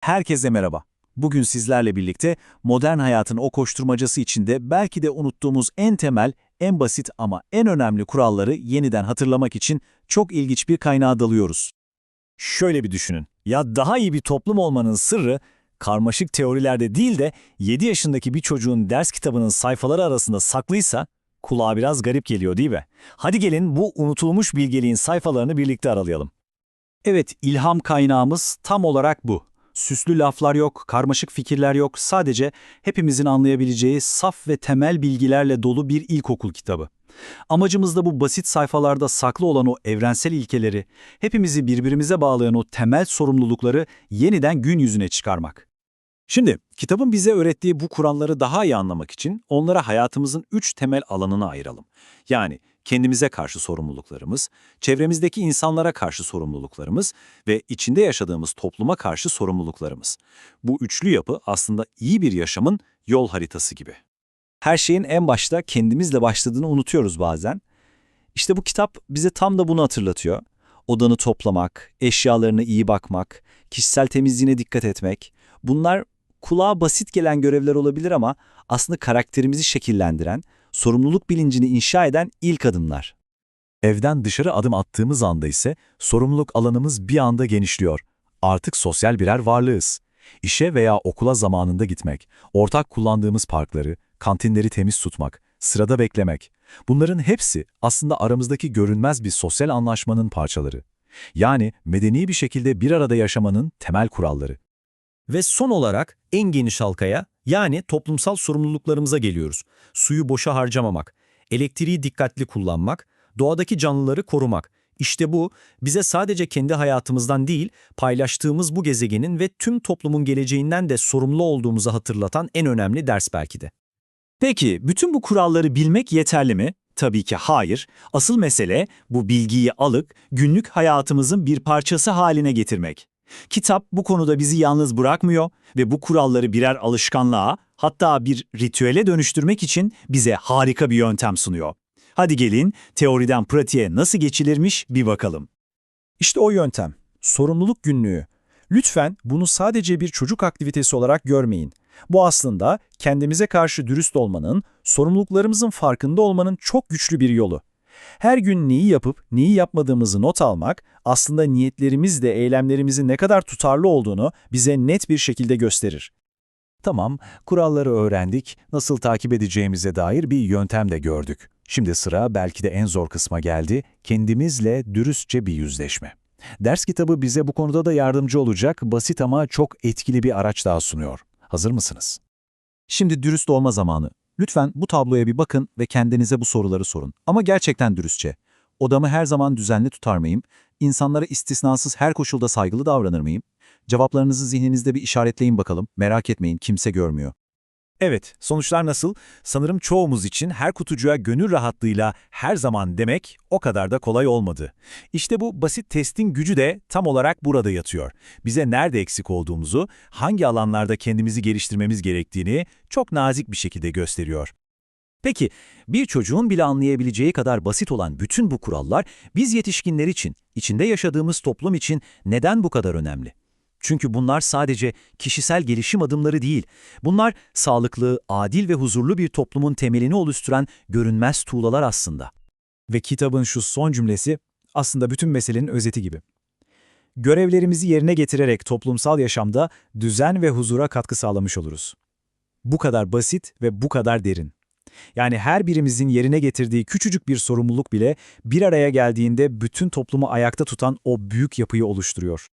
Herkese merhaba. Bugün sizlerle birlikte modern hayatın o koşturmacası içinde belki de unuttuğumuz en temel, en basit ama en önemli kuralları yeniden hatırlamak için çok ilginç bir kaynağa dalıyoruz. Şöyle bir düşünün. Ya daha iyi bir toplum olmanın sırrı karmaşık teorilerde değil de 7 yaşındaki bir çocuğun ders kitabının sayfaları arasında saklıysa kulağa biraz garip geliyor değil mi? Hadi gelin bu unutulmuş bilgeliğin sayfalarını birlikte aralayalım. Evet, ilham kaynağımız tam olarak bu. Süslü laflar yok, karmaşık fikirler yok, sadece hepimizin anlayabileceği saf ve temel bilgilerle dolu bir ilkokul kitabı. Amacımız da bu basit sayfalarda saklı olan o evrensel ilkeleri, hepimizi birbirimize bağlayan o temel sorumlulukları yeniden gün yüzüne çıkarmak. Şimdi kitabın bize öğrettiği bu kuralları daha iyi anlamak için onlara hayatımızın üç temel alanına ayıralım. Yani kendimize karşı sorumluluklarımız, çevremizdeki insanlara karşı sorumluluklarımız ve içinde yaşadığımız topluma karşı sorumluluklarımız. Bu üçlü yapı aslında iyi bir yaşamın yol haritası gibi. Her şeyin en başta kendimizle başladığını unutuyoruz bazen. İşte bu kitap bize tam da bunu hatırlatıyor. Odanı toplamak, eşyalarına iyi bakmak, kişisel temizliğine dikkat etmek. Bunlar kulağa basit gelen görevler olabilir ama aslında karakterimizi şekillendiren, sorumluluk bilincini inşa eden ilk adımlar. Evden dışarı adım attığımız anda ise sorumluluk alanımız bir anda genişliyor. Artık sosyal birer varlığız. İşe veya okula zamanında gitmek, ortak kullandığımız parkları, kantinleri temiz tutmak, sırada beklemek. Bunların hepsi aslında aramızdaki görünmez bir sosyal anlaşmanın parçaları. Yani medeni bir şekilde bir arada yaşamanın temel kuralları. Ve son olarak en geniş halkaya yani toplumsal sorumluluklarımıza geliyoruz. Suyu boşa harcamamak, elektriği dikkatli kullanmak, doğadaki canlıları korumak. İşte bu bize sadece kendi hayatımızdan değil, paylaştığımız bu gezegenin ve tüm toplumun geleceğinden de sorumlu olduğumuzu hatırlatan en önemli ders belki de. Peki, bütün bu kuralları bilmek yeterli mi? Tabii ki hayır. Asıl mesele bu bilgiyi alıp günlük hayatımızın bir parçası haline getirmek. Kitap bu konuda bizi yalnız bırakmıyor ve bu kuralları birer alışkanlığa, hatta bir ritüele dönüştürmek için bize harika bir yöntem sunuyor. Hadi gelin teoriden pratiğe nasıl geçilirmiş bir bakalım. İşte o yöntem, sorumluluk günlüğü. Lütfen bunu sadece bir çocuk aktivitesi olarak görmeyin. Bu aslında kendimize karşı dürüst olmanın, sorumluluklarımızın farkında olmanın çok güçlü bir yolu. Her gün neyi yapıp neyi yapmadığımızı not almak aslında niyetlerimiz de eylemlerimizin ne kadar tutarlı olduğunu bize net bir şekilde gösterir. Tamam, kuralları öğrendik, nasıl takip edeceğimize dair bir yöntem de gördük. Şimdi sıra belki de en zor kısma geldi, kendimizle dürüstçe bir yüzleşme. Ders kitabı bize bu konuda da yardımcı olacak, basit ama çok etkili bir araç daha sunuyor. Hazır mısınız? Şimdi dürüst olma zamanı. Lütfen bu tabloya bir bakın ve kendinize bu soruları sorun. Ama gerçekten dürüstçe. Odamı her zaman düzenli tutar mıyım? İnsanlara istisnasız her koşulda saygılı davranır mıyım? Cevaplarınızı zihninizde bir işaretleyin bakalım. Merak etmeyin, kimse görmüyor. Evet, sonuçlar nasıl? Sanırım çoğumuz için her kutucuğa gönül rahatlığıyla her zaman demek o kadar da kolay olmadı. İşte bu basit testin gücü de tam olarak burada yatıyor. Bize nerede eksik olduğumuzu, hangi alanlarda kendimizi geliştirmemiz gerektiğini çok nazik bir şekilde gösteriyor. Peki, bir çocuğun bile anlayabileceği kadar basit olan bütün bu kurallar biz yetişkinler için, içinde yaşadığımız toplum için neden bu kadar önemli? Çünkü bunlar sadece kişisel gelişim adımları değil. Bunlar sağlıklı, adil ve huzurlu bir toplumun temelini oluşturan görünmez tuğlalar aslında. Ve kitabın şu son cümlesi aslında bütün meselenin özeti gibi. Görevlerimizi yerine getirerek toplumsal yaşamda düzen ve huzura katkı sağlamış oluruz. Bu kadar basit ve bu kadar derin. Yani her birimizin yerine getirdiği küçücük bir sorumluluk bile bir araya geldiğinde bütün toplumu ayakta tutan o büyük yapıyı oluşturuyor.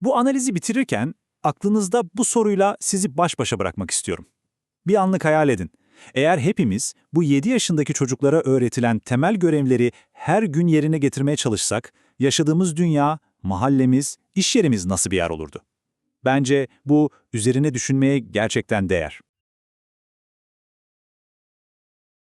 Bu analizi bitirirken aklınızda bu soruyla sizi baş başa bırakmak istiyorum. Bir anlık hayal edin. Eğer hepimiz bu 7 yaşındaki çocuklara öğretilen temel görevleri her gün yerine getirmeye çalışsak, yaşadığımız dünya, mahallemiz, iş yerimiz nasıl bir yer olurdu? Bence bu üzerine düşünmeye gerçekten değer.